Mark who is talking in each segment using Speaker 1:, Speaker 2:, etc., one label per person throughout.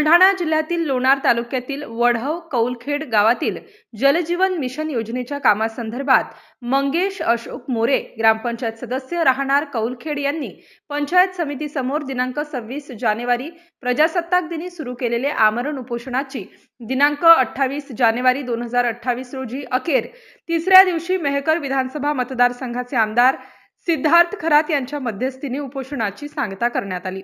Speaker 1: बुलढाणा जिल्ह्यातील लोणार तालुक्यातील वढव कौलखेड गावातील जलजीवन मिशन योजनेच्या कामासंदर्भात मंगेश अशोक मोरे ग्रामपंचायत सदस्य राहणार कौलखेड यांनी पंचायत समितीसमोर दिनांक सव्वीस जानेवारी प्रजासत्ताक दिनी सुरू केलेले आमरण उपोषणाची दिनांक अठ्ठावीस जानेवारी दोन हजार अठ्ठावीस रोजी अखेर. तिसऱ्या दिवशी मेहकर विधानसभा मतदारसंघाचे आमदार सिद्धार्थ खरात यांच्या मध्यस्थीने उपोषणाची सांगता करण्यात आली.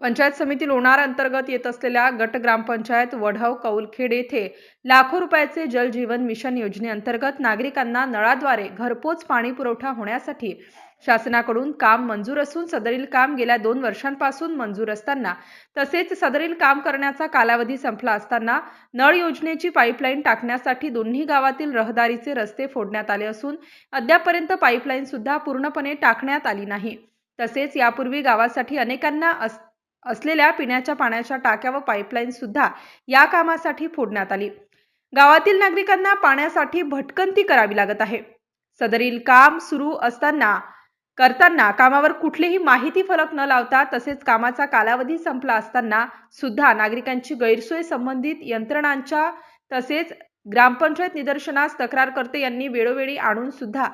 Speaker 1: पंचायत समिती लोणार अंतर्गत येत असलेल्या गट ग्रामपंचायत वढव कौलखेड येथे लाखो रुपयाचे जल जीवन मिशन योजनेअंतर्गत नागरिकांना नळाद्वारे घरपोच पाणी पुरवठा होण्यासाठी शासनाकडून काम मंजूर असून सदरील काम गेल्या दोन वर्षांपासून मंजूर असताना तसेच सदरील काम करण्याचा कालावधी संपला असताना नळ योजनेची पाईपलाईन टाकण्यासाठी दोन्ही गावातील रहदारीचे रस्ते फोडण्यात आले असून अद्यापपर्यंत पाईपलाईन सुद्धा पूर्णपणे टाकण्यात आली नाही. तसेच यापूर्वी गावासाठी अनेकांना अस असलेल्या पिण्याच्या पाण्याच्या टाक्या व पाईपलाईन सुद्धा या कामासाठी फोडण्यात आली. गावातील नागरिकांना पाण्यासाठी भटकंती करावी लागत आहे. सदरील काम सुरू असताना करताना कामावर कुठलीही माहिती फलक न लावता तसेच कामाचा कालावधी संपला असताना सुद्धा नागरिकांची गैरसोय संबंधित यंत्रणांच्या तसेच ग्रामपंचायत निदर्शनास तक्रारकर्ते यांनी वेळोवेळी आणून सुद्धा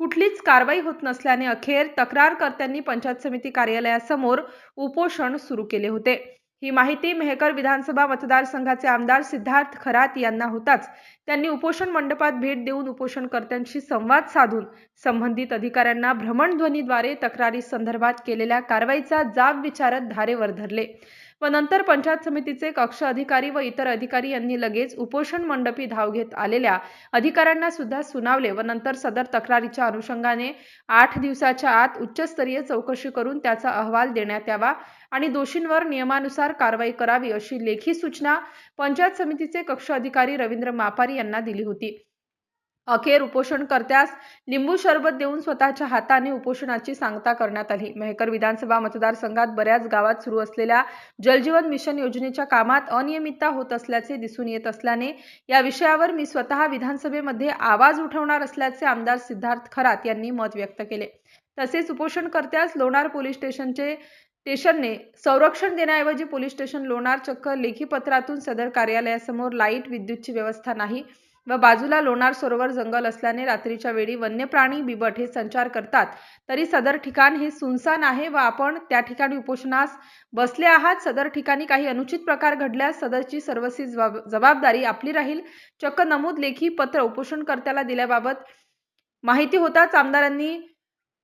Speaker 1: कुठलीच कारवाई होत नसल्याने अखेर तक्रारकर्त्यांनी पंचायत समिती कार्यालयासमोर उपोषण सुरू केले होते. ही माहिती मेहकर विधानसभा मतदारसंघाचे आमदार सिद्धार्थ खरात यांना होताच. त्यांनी उपोषण मंडपात भेट देऊन उपोषणकर्त्यांशी संवाद साधून संबंधित अधिकाऱ्यांना भ्रमणध्वनीद्वारे तक्रारी संदर्भात केलेल्या कारवाईचा जाब विचारत धारेवर धरले. व नंतर पंचायत समितीचे कक्ष अधिकारी व इतर अधिकारी यांनी लगेच उपोषण मंडपी धाव घेत आलेल्या अधिकाऱ्यांना सुद्धा सुनावले व नंतर सदर तक्रारीच्या अनुषंगाने आठ दिवसाच्या आत उच्चस्तरीय चौकशी करून त्याचा अहवाल देण्यात यावा आणि दोषींवर नियमानुसार कारवाई करावी अशी लेखी सूचना पंचायत समितीचे कक्ष अधिकारी रवींद्र मापारी यांना दिली होती. अखेर उपोषणकर्त्यास लिंबू सरबत देऊन स्वतःच्या हाताने उपोषणाची सांगता करण्यात आली. मेहकर विधानसभा मतदारसंघात बऱ्याच गावात सुरू असलेल्या जलजीवन मिशन योजनेच्या कामात अनियमितता होत असल्याचे दिसून येत असल्याने या विषयावर मी स्वतः विधानसभेमध्ये आवाज उठवणार असल्याचे आमदार सिद्धार्थ खरात यांनी मत व्यक्त केले. तसेच उपोषणकर्त्यास लोणार पोलीस स्टेशनचे स्टेशनने संरक्षण देण्याऐवजी पोलीस स्टेशन लोणार चक्क लेखी पत्रातून सदर कार्यालयासमोर लाइट विद्युतची व्यवस्था नाही. व बाजूला लोणार सरोवर जंगल असल्याने रात्रीच्या वेळी वन्य प्राणी बिबट हे संचार करतात. तरी सदर ठिकाण हे सुनसान आहे व आपण त्या ठिकाणी उपोषणास बसले आहात. सदर ठिकाणी काही अनुचित प्रकार घडल्यास सदरची सर्वस्वी जबाब- जबाबदारी आपली राहील. चक्क नमूद लेखी पत्र उपोषणकर्त्याला दिल्याबाबत माहिती होताच आमदारांनी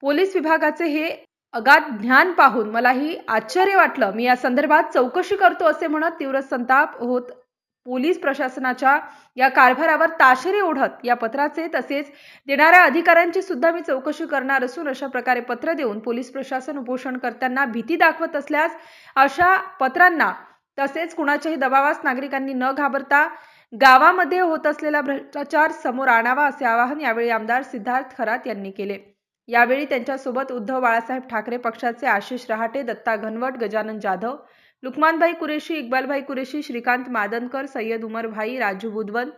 Speaker 1: पोलीस विभागाचे हे अगाध ज्ञान पाहून मलाही आश्चर्य वाटलं. मी या संदर्भात चौकशी करतो असे म्हणत तीव्र संताप होत पोलीस प्रशासनाच्या या कारभारावर ताशेरे ओढत या पत्राचे तसेच देणाऱ्या अधिकाऱ्यांची सुद्धा मी चौकशी करणार असून अशा प्रकारे पत्र देऊन पोलीस प्रशासन उपोषणकर्त्यांना भीती दाखवत असल्यास अशा पत्रांना तसेच कुणाच्याही दबावास नागरिकांनी न घाबरता गावामध्ये होत असलेला भ्रष्टाचार समोर आणावा असे आवाहन यावेळी आमदार सिद्धार्थ खरात यांनी केले. यावेळी त्यांच्यासोबत उद्धव बाळासाहेब ठाकरे पक्षाचे आशिष रहाटे दत्ता घनवट गजानन जाधव लुकमानभाई कुरेशी इक्बालभाई कुरेशी श्रीकांत मादनकर सय्यद उमर भाई राजू बुधवन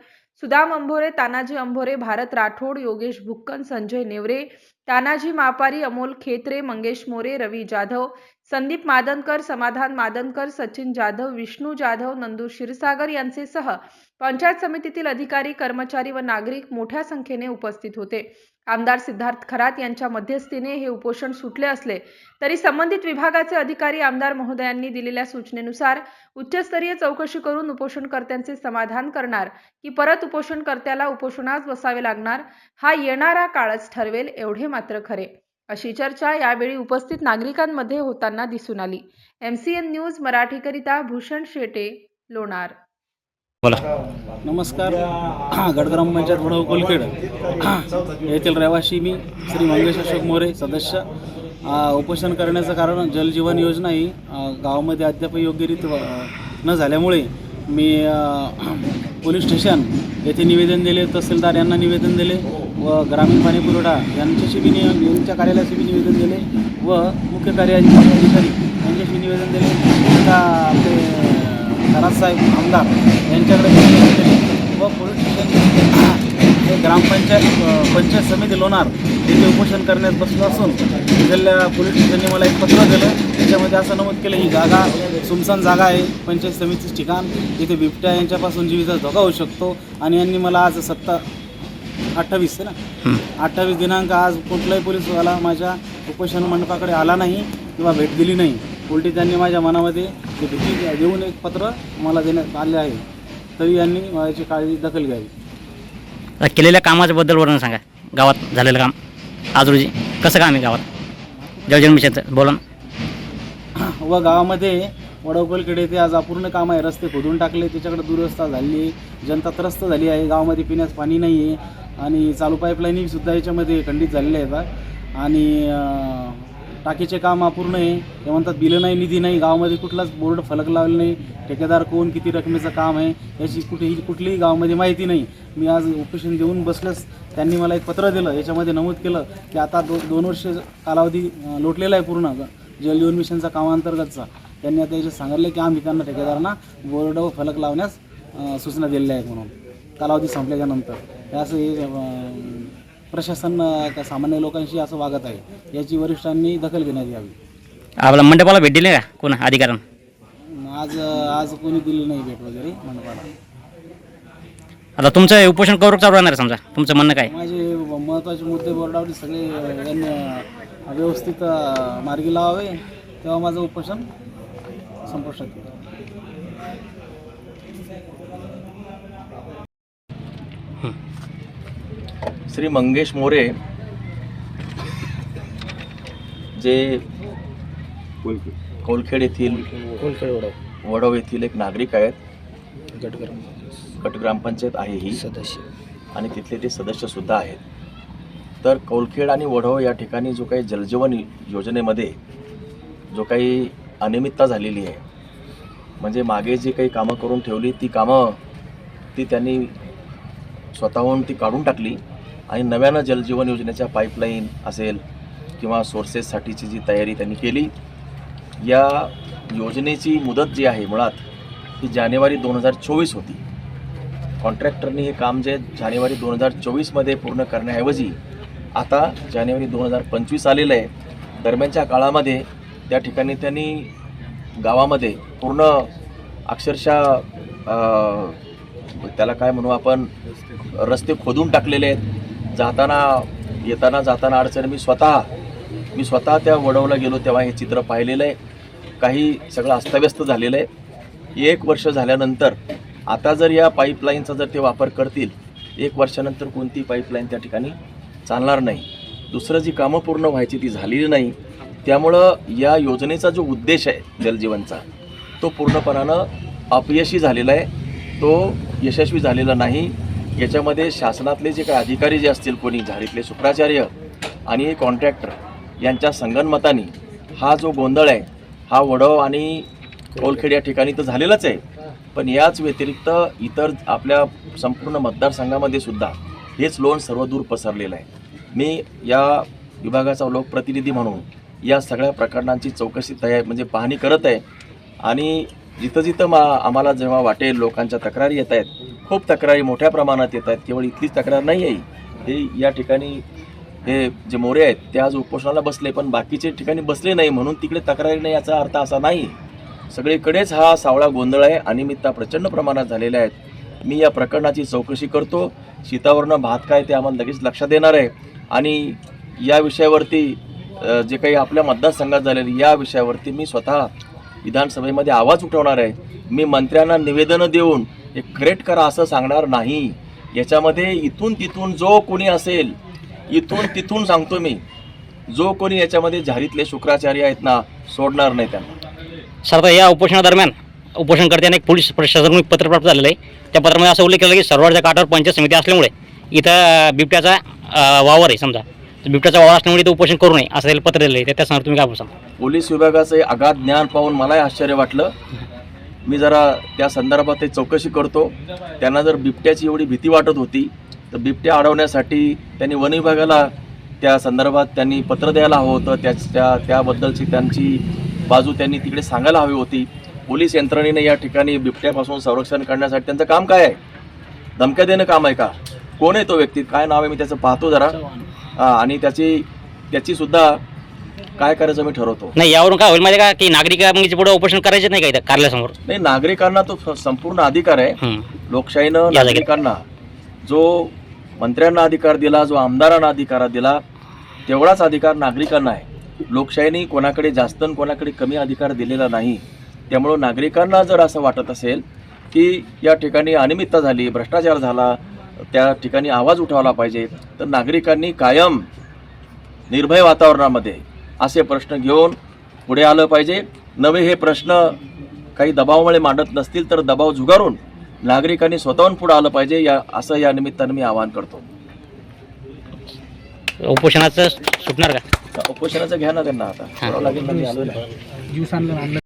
Speaker 1: सुदाम अंभोरे तानाजी अंभोरे भारत राठोड योगेश भुक्कन संजय नेवरे तानाजी मापारी अमोल खेत्रे मंगेश मोरे रवी जाधव संदीप मादनकर समाधान मादनकर सचिन जाधव विष्णू जाधव नंदू क्षीरसागर यांचे सह पंचायत समितीतील अधिकारी कर्मचारी व नागरिक मोठ्या संख्येने उपस्थित होते. आमदार सिद्धार्थ खरात यांच्या मध्यस्थीने हे उपोषण सुटले असले तरी संबंधित विभागाचे अधिकारी आमदार महोदयांनी दिलेल्या सूचनेनुसार उच्चस्तरीय चौकशी करून उपोषणकर्त्यांचे समाधान करणार की परत उपोषणकर्त्याला उपोषणास बसावे लागणार हा येणारा काळच ठरवेल एवढे मात्र खरे. अशी चर्चा यावेळी उपस्थित नागरिकांमध्ये होताना दिसून आली. एम सी एन न्यूज मराठीकरिता भूषण शेटे लोणार.
Speaker 2: बोला.
Speaker 3: नमस्कार. गडग्राम पंचायत वडव कोलखेड. येथील रहिवासी मी श्री मंगेश अशोक मोरे सदस्य. उपोषण करण्याचं कारण जलजीवन योजना ही गावामध्ये अद्याप योग्यरीत्या न झाल्यामुळे मी पोलीस स्टेशन येथे निवेदन दिले तहसीलदार यांना निवेदन दिले व ग्रामीण पाणी पुरवठा यांच्याशी बी यांच्या कार्यालयाशी बी निवेदन दिले व मुख्य कार्याधिकारी यांच्याशी निवेदन दिले. आता आपले साहेब आमदार यांच्याकडे व पोलीस स्टेशन हे ग्रामपंचायत पंचायत समिती लोणार येथे उपोषण करण्यात बसलो असून जिल्ह्या पोलीस स्टेशनने मला एक पत्र दिलं. त्याच्यामध्ये असं नमूद केलं ही जागा सुमसान जागा आहे पंचायत समितीचं ठिकाण इथे बिबट्या यांच्यापासून जीवितचा धोका होऊ शकतो. आणि यांनी मला आज सत्ता अठ्ठावीस आहे ना? अठ्ठावीस दिनांक आज कुठलाही पोलीसवाला माझ्या उपोषण मंडपाकडे आला नाही किंवा भेट दिली नाही. उलटी त्यांनी माझ्या मनामध्ये ते भीती देऊन एक पत्र मला देण्यात आले आहे. तरी यांनी माझी काळजी दखल घ्यावी.
Speaker 2: आता केलेल्या कामाच्याबद्दल वर्णन सांगा. गावात झालेलं काम. आज रोजी कसं काम आहे गावात? जलजीवन मिशनचं बोला ना.
Speaker 3: व गावामध्ये वडवकलकडे ते आज अपूर्ण काम आहे. रस्ते खोदून टाकले त्याच्याकडे दुरवस्था झाली आहे. जनता त्रस्त झाली आहे. गावामध्ये पिण्यास पाणी नाही आहे आणि चालू पाईपलाईनिंग सुद्धा याच्यामध्ये खंडित झालेल्या आहेत. आणि अं, टाकीचे काम अपूर्ण आहे. ते म्हणतात बिलं नाही निधी नाही गावामध्ये कुठलाच बोर्ड फलक लावले नाही. ठेकेदार कोण किती रकमेचं काम आहे याची कुठेही कुठलीही गावामध्ये माहिती नाही. मी आज उपोषण देऊन बसल्यास त्यांनी मला एक पत्र दिलं याच्यामध्ये नमूद केलं की आता दो दोन वर्ष कालावधी लोटलेला आहे पूर्ण जलजीवन मिशनचा कामांतर्गतचा. त्यांनी आता याच्यात सांगितलं की आम्ही त्यांना ठेकेदारांना बोर्ड व फलक लावण्यास सूचना दिलेल्या आहेत म्हणून. कालावधी संपल्याच्यानंतर हे असं हे प्रशासन अं, सामान्य लोकांशी असं वागत आहे याची वरिष्ठांनी दखल घेण्यात यावी.
Speaker 2: आपला मंडपाला भेट दिली का? कोण? अधिकाऱ्यांना?
Speaker 3: आज आज कोणी दिली नाही भेट वगैरे मंडपाला.
Speaker 2: आता तुमचं हे उपोषण कवर चालू राहणार आहे समजा. तुमचं म्हणणं काय?
Speaker 3: माझे महत्त्वाचे मुद्दे बोर्डावरती सगळे अं, यांनी अं, व्यवस्थित अं, मार्गी लावावे तेव्हा माझं उपोषण संपुष्टात येईल
Speaker 4: श्री मंगेश मोरे जे कोलखेड. येथील वडव. येथील एक नागरिक आहेत. गट ग्रामपंचायत आहे ही.
Speaker 3: सदस्य.
Speaker 4: आणि तिथले ते सदस्य सुद्धा आहेत. तर कौलखेड आणि वडव या ठिकाणी जो काही जलजीवन योजनेमध्ये जो काही अनियमितता झालेली आहे म्हणजे मागे जी काही कामं करून ठेवली ती कामं ती त्यांनी स्वतःहून ती काढून टाकली. आणि नव्यानं जलजीवन योजनेच्या पाईपलाईन असेल किंवा सोर्सेससाठीची जी तयारी त्यांनी केली या योजनेची मुदत जी आहे मुळात ही जानेवारी दोन हजार चोवीस होती. कॉन्ट्रॅक्टरनी हे काम जे जानेवारी दोन हजार चोवीसमध्ये पूर्ण करण्याऐवजी आता जानेवारी दोन हजार पंचवीस आलेलं आहे. दरम्यानच्या काळामध्ये त्या ठिकाणी त्यांनी गावामध्ये पूर्ण अक्षरशः त्याला काय म्हणू आपण रस्ते खोदून टाकलेले आहेत. जाताना येताना जाताना अडचण मी स्वतः मी स्वतः त्या वडवला गेलो तेव्हा हे चित्र पाहिलेलं आहे. काही सगळं अस्तव्यस्त झालेलं आहे. एक वर्ष झाल्यानंतर आता जर या पाईपलाईनचा जर ते वापर करतील एक वर्षानंतर कोणती पाईपलाईन त्या ठिकाणी चालणार नाही. दुसरं जी कामं पूर्ण व्हायची ती झालेली नाही. त्यामुळं या योजनेचा जो उद्देश आहे जलजीवनचा तो पूर्णपणानं अपयशी झालेला आहे. तो यशस्वी झालेला नाही. याच्यामध्ये शासनातले जे काही अधिकारी जे असतील कोणी झाडीतले शुक्राचार्य आणि कॉन्ट्रॅक्टर यांच्या संगनमताने हा जो गोंधळ आहे हा वडव आणि कोलखेड या ठिकाणी तर झालेलाच आहे. पण याच व्यतिरिक्त इतर आपल्या संपूर्ण मतदारसंघामध्ये सुद्धा हेच लोन सर्वदूर पसरलेलं आहे. मी या विभागाचा लोकप्रतिनिधी म्हणून या सगळ्या प्रकरणांची चौकशी तयार म्हणजे पाहणी करत आहे. आणि जिथं जिथं मा आम्हाला जेव्हा वाटेल लोकांच्या तक्रारी येत आहेत खूप तक्रारी मोठ्या प्रमाणात येत आहेत केवळ इथलीच तक्रार नाही आहे. हे या ठिकाणी हे जे मोरे आहेत ते आज उपोषणाला बसले पण बाकीचे ठिकाणी बसले नाही म्हणून तिकडे तक्रारी नाही याचा अर्थ असा नाही. सगळीकडेच हा सावळा गोंधळ आहे अनियमितता प्रचंड प्रमाणात झालेल्या आहेत. मी या प्रकरणाची चौकशी करतो. शीतावरनं भात काय ते आम्हाला लगेच लक्षात येणार आहे. आणि या विषयावरती जे काही आपल्या मतदारसंघात झालेलं या विषयावरती मी स्वतः विधानसभेमध्ये आवाज उठवणार आहे. मी मंत्र्यांना निवेदनं देऊन हे क्रेट करा असं सांगणार नाही. याच्यामध्ये इथून तिथून जो कोणी असेल इथून तिथून सांगतो मी जो कोणी याच्यामध्ये झारीतले शुक्राचार्य आहेत ना सोडणार नाही त्यांना.
Speaker 2: सर आता या उपोषणादरम्यान उपोषणकर्त्यांना एक पोलीस प्रशासनाकडून एक पत्र प्राप्त झालेलं आहे. त्या पत्रामध्ये असं उल्लेख केला की सरवाडच्या काठावर पंचायत समिती असल्यामुळे इथं बिबट्याचा अं, वावर आहे समजा. बिबट्याचा वावर असल्यामुळे ते उपोषण करू नये असं त्याला पत्र दिलं आहे त्या तुम्ही काय बोलता
Speaker 4: पोलीस विभागाचं हे अगाध ज्ञान पाहून मलाही आश्चर्य वाटलं. मी जरा त्या संदर्भात ते चौकशी करतो. त्यांना जर बिबट्याची एवढी भीती वाटत होती तर बिबट्या अडवण्यासाठी त्यांनी वन विभागाला त्या संदर्भात त्यांनी पत्र द्यायला हवं होतं. त्या त्या त्याबद्दलची त्यांची बाजू त्यांनी तिकडे सांगायला हवी होती. पोलीस यंत्रणेने या ठिकाणी बिबट्यापासून संरक्षण करण्यासाठी त्यांचं काम काय आहे? धमक्या देणं काम आहे का? कोण आहे तो व्यक्ती? काय नाव आहे? मी त्याचं पाहतो जरा. आणि त्याची त्याची सुद्धा काय करायचं मी ठरवतो.
Speaker 2: नाही यावरून काय होईल माहिती का? की नागरिक मग पुढे उपोषण करायचे नाही का इथं कार्यालयासमोर
Speaker 4: नाही नागरिकांना तो संपूर्ण अधिकार आहे. लोकशाहीनं. नागरिकांना जो मंत्र्यांना अधिकार दिला जो आमदारांना अधिकार दिला तेवढाच अधिकार नागरिकांना आहे. लोकशाहीने कोणाकडे जास्त कोणाकडे कमी अधिकार दिलेला नाही. त्यामुळं नागरिकांना जर असं वाटत असेल की या ठिकाणी अनियमितता झाली भ्रष्टाचार झाला त्या ठिकाणी आवाज उठवला पाहिजे. तर नागरिकांनी कायम निर्भय वातावरणामध्ये असे प्रश्न घेऊन पुढे आलं पाहिजे. नवे हे प्रश्न काही दबावामुळे मांडत नसतील तर दबाव झुगारून नागरिकांनी स्वतःहून पुढे आलं पाहिजे. या असं या निमित्तानं मी आवाहन करतो.
Speaker 2: उपोषणाचं सुटणार का?
Speaker 4: उपोषणाचं घ्या ना त्यांना आता करावं लागेल ना, मी आलोय ना.